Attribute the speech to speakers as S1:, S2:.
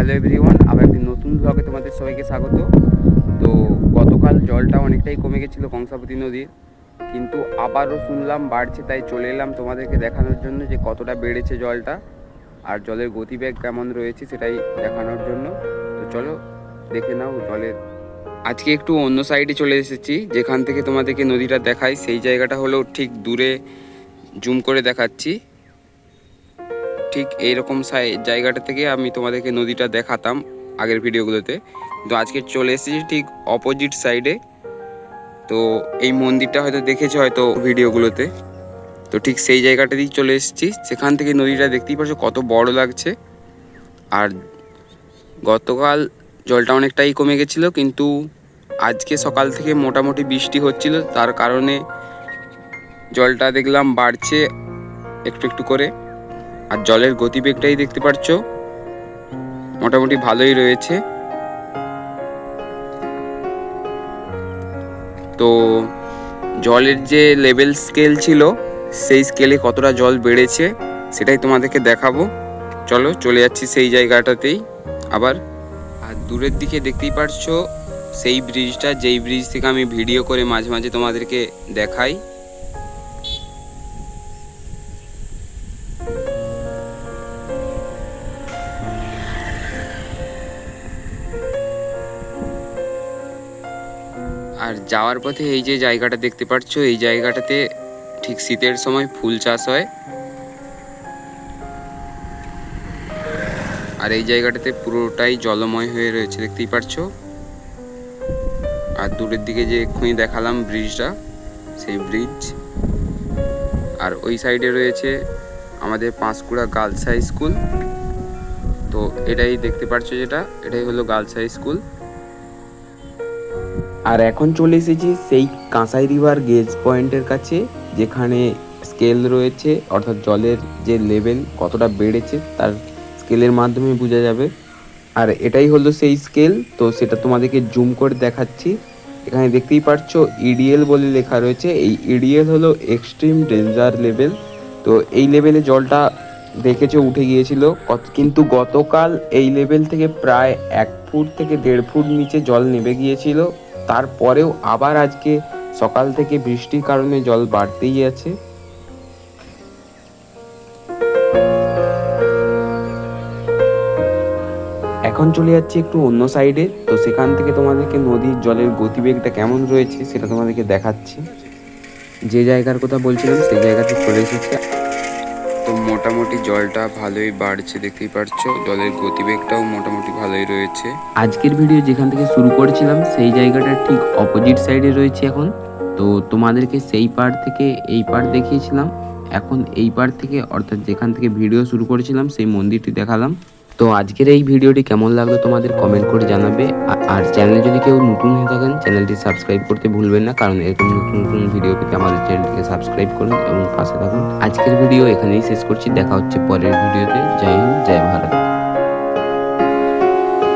S1: Hello everyone আবার একটি নতুন ব্লগে তোমাদের সবাইকে স্বাগত। তো গতকাল জলটা অনেকটাই কমে গেছিল কংসাবতী নদীর, কিন্তু আবারও শুনলাম বাড়ছে, তাই চলে এলাম তোমাদেরকে দেখানোর জন্য যে কতটা বেড়েছে জলটা আর জলের গতিবেগ কেমন রয়েছে সেটাই দেখানোর জন্য। তো চলো দেখে নাও জলের। আজকে একটু অন্য সাইডে চলে এসেছি, যেখান থেকে তোমাদেরকে নদীটা দেখাই, সেই জায়গাটা হলো ঠিক দূরে জুম করে দেখাচ্ছি। ঠিক এইরকম সাই- জায়গাটা থেকে আমি তোমাদেরকে নদীটা দেখাতাম আগের ভিডিওগুলোতে। তো আজকে চলে এসেছি ঠিক অপোজিট সাইডে তো এই মন্দিরটা হয়তো দেখেছ হয়তো ভিডিওগুলোতে। তো ঠিক সেই জায়গাটাতেই চলে এসেছি। সেখান থেকে নদীটা দেখতেই পাচ্ছ কত বড় লাগছে। আর গতকাল জলটা অনেকটাই কমে গেছিল, কিন্তু আজকে সকাল থেকে মোটামুটি বৃষ্টি হচ্ছিল। তার কারণে জলটা দেখলাম বাড়ছে একটু একটু করে। আর জলের গতিবেগটাই দেখতে পাচ্ছ মোটামুটি ভালোই রয়েছে। তো জলের যে লেভেল স্কেল ছিল, সেই স্কেলে কতটা জল বেড়েছে, সেটাই তোমাদেরকে দেখাবো। চলো, চলে যাচ্ছি সেই জায়গাটাতেই। আবার, আর দূরের দিকে দেখতেই পারছ, সেই ব্রিজটা যেই ব্রিজ থেকে আমি ভিডিও করে মাঝে মাঝে তোমাদেরকে দেখাই। আর যাওয়ার পথে এই যে জায়গাটা দেখতে পাচ্ছ, এই জায়গাটাতে ঠিক শীতের সময় ফুল চাষ হয়। আর এই জায়গাটাতে পুরোটাই জলময় হয়ে রয়েছে, দেখতেই পাচ্ছ। আর দূরের দিকে যে এক্ষুনি দেখালাম ব্রিজটা, সেই ব্রিজ। আর ওই সাইডে রয়েছে আমাদের পাঁশকুড়া গার্লস হাই স্কুল। তো এটাই দেখতে পাচ্ছ যেটা, এটাই হলো গার্লস হাই স্কুল। আর এখন চলে এসেছি সেই কাঁসাই রিভার গেজ পয়েন্টের কাছে, যেখানে স্কেল রয়েছে, অর্থাৎ জলের যে লেভেল কতটা বেড়েছে, তার স্কেলের মাধ্যমে বোঝা যাবে। আর এটাই হলো সেই স্কেল তো সেটা তোমাদেরকে জুম করে দেখাচ্ছি। এখানে দেখতেই পাচ্ছ ইডিএল বলে লেখা রয়েছে। এই ইডিএল হলো এক্সট্রিম ডেঞ্জার লেভেল তো এই লেভেলে জলটা দেখেছে, উঠে গিয়েছিল। কিন্তু গতকাল এই লেভেল থেকে প্রায় এক ফুট থেকে দেড় ফুট নিচে জল নেমে গিয়েছিল। তারপরেও আবার আজকে সকাল থেকে বৃষ্টির কারণে জল বাড়তেই আছে। এখন চলে যাচ্ছি একটু অন্য সাইডে। তো সেখান থেকে তোমাদেরকে নদীর জলের গতিবেগটা কেমন রয়েছে সেটা তোমাদেরকে দেখাচ্ছি। যে জায়গার কথা বলছিলাম, সেই জায়গাতে চলে এসেছে তো মোটামুটি জলটা ভালোই বাড়ছে, দেখতেই পাচ্ছ জলের গতিবেগটাও মোটামুটি ভালোই রয়েছে। আজকের ভিডিও যেখান থেকে শুরু করেছিলাম, সেই জায়গাটা ঠিক অপোজিট সাইডে রয়েছে এখন। তো তোমাদেরকে সেই পার থেকে এই পার দেখিয়েছিলাম। এখন এই পার থেকে, অর্থাৎ যেখান থেকে ভিডিও শুরু করেছিলাম, সেই মন্দিরটি দেখালাম। তো আজকের এই ভিডিওটি কেমন লাগল তোমাদের কমেন্ট করে জানাবে। আর চ্যানেলে যদি কেউ নতুন হয়ে থাকেন চ্যানেলটি সাবস্ক্রাইব করতে ভুলবেন না, কারণ এরকম নতুন নতুন ভিডিও পেতে আমাদের চ্যানেলটিকে সাবস্ক্রাইব করুন এবং পাশে থাকুন। আজকের ভিডিও এখানেই শেষ করছি, দেখা হচ্ছে পরের ভিডিওতে জয় হিন্দ, জয় ভারত।